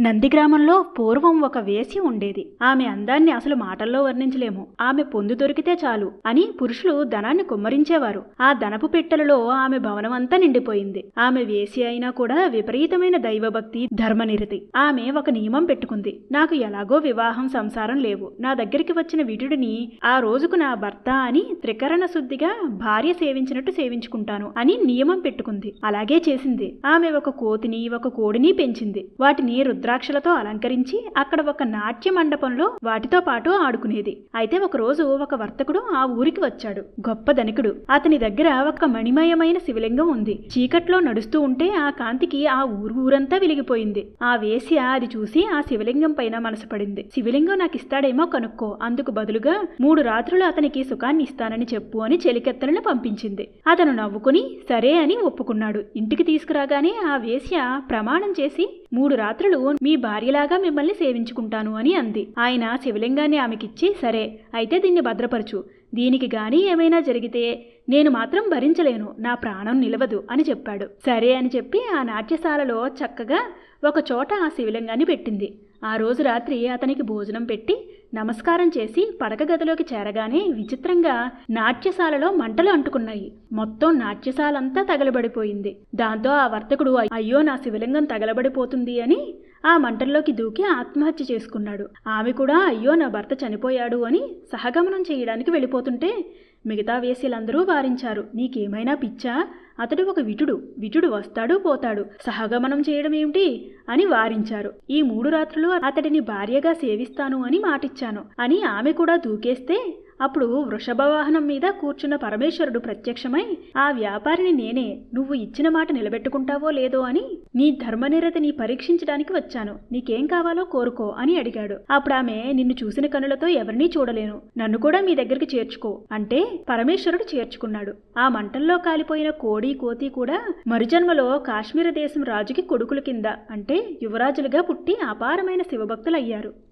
నందిగ్రామంలో పూర్వం ఒక వేసి ఉండేది. ఆమె అందాన్ని అసలు మాటల్లో వర్ణించలేము. ఆమె పొందు దొరికితే చాలు అని పురుషులు ధనాన్ని కుమ్మరించేవారు. ఆ ధనపు పెట్టెలలో ఆమె భవనమంతా నిండిపోయింది. ఆమె వేసి అయినా కూడా విపరీతమైన దైవభక్తి ధర్మనిరతి. ఆమె ఒక నియమం పెట్టుకుంది. నాకు ఎలాగో వివాహం సంసారం లేవు. నా దగ్గరికి వచ్చిన విటుడిని ఆ రోజుకు నా భర్త అని త్రికరణ శుద్ధిగా భార్య సేవించినట్టు సేవించుకుంటాను అని నియమం పెట్టుకుంది. అలాగే చేసింది. ఆమె ఒక కోతిని ఒక కోడిని పెంచింది. వాటిని రుద్రాక్షలతో అలంకరించి అక్కడ ఒక నాట్య మండపంలో వాటితో పాటు ఆడుకునేది. అయితే ఒక రోజు ఒక వర్తకుడు ఆ ఊరికి వచ్చాడు. గొప్ప ధనికుడు. అతని దగ్గర ఒక మణిమయమైన శివలింగం ఉంది. చీకట్లో నడుస్తూ ఉంటే ఆ కాంతికి ఆ ఊరు ఊరంతా వెలిగిపోయింది. ఆ వేశ్య అది చూసి ఆ శివలింగం పైన మనసు పడింది శివలింగం నాకు ఇస్తాడేమో కనుక్కో. అందుకు బదులుగా మూడు రాత్రులు అతనికి సుఖాన్ని ఇస్తానని చెప్పు అని చెలికెత్తలను పంపించింది. అతను నవ్వుకుని సరే అని ఒప్పుకున్నాడు. ఇంటికి తీసుకురాగానే ఆ వేశ్య ప్రమాణం చేసి మూడు రాత్రులు మీ భార్యలాగా మిమ్మల్ని సేవించుకుంటాను అని అంది. ఆయన శివలింగాన్ని ఆమెకిచ్చి సరే అయితే దీన్ని భద్రపరచు. దీనికి గాని ఏమైనా జరిగితే నేను మాత్రం భరించలేను నా ప్రాణం నిలవదు అని చెప్పాడు. సరే అని చెప్పి ఆ నాట్యశాలలో చక్కగా ఒక చోట ఆ శివలింగాన్ని పెట్టింది. ఆ రోజు రాత్రి అతనికి భోజనం పెట్టి నమస్కారం చేసి పడక గదిలోకి చేరగానే విచిత్రంగా నాట్యశాలలో మంటలు అంటుకున్నాయి. మొత్తం నాట్యశాలంతా తగలబడిపోయింది. దాంతో ఆ వర్తకుడు అయ్యో నా శివలింగం తగలబడిపోతుంది అని ఆ మంటల్లోకి దూకి ఆత్మహత్య చేసుకున్నాడు. ఆమె కూడా అయ్యో నా భర్త చనిపోయాడు అని సహగమనం చేయడానికి వెళ్ళిపోతుంటే మిగతా వేశ్యలందరూ వారించారు. నీకేమైనా పిచ్చా? అతడు ఒక విటుడు. విటుడు వస్తాడు పోతాడు. సహగమనం చేయడం ఏమిటి అని వారించారు. ఈ మూడు రాత్రులు అతడిని భార్యగా సేవిస్తాను అని మాటిచ్చాను. అని ఆమె కూడా దూకేస్తే అప్పుడు వృషభ వాహనం మీద కూర్చున్న పరమేశ్వరుడు ప్రత్యక్షమై ఆ వ్యాపారిని నేనే. నువ్వు ఇచ్చిన మాట నిలబెట్టుకుంటావో లేదో అని నీ ధర్మనిరతిని పరీక్షించడానికి వచ్చాను. నీకేం కావాలో కోరుకో అని అడిగాడు. అప్పుడు ఆమె నిన్ను చూసిన కనులతో ఎవరినీ చూడలేను. నన్ను కూడా మీ దగ్గరికి చేర్చుకో అంటే పరమేశ్వరుడు చేర్చుకున్నాడు. ఆ మంటల్లో కాలిపోయిన కోడి కోతి కూడా మరుజన్మలో కాశ్మీర దేశం రాజుకి కొడుకుల కింద అంటే యువరాజులుగా పుట్టి అపారమైన శివభక్తులయ్యారు.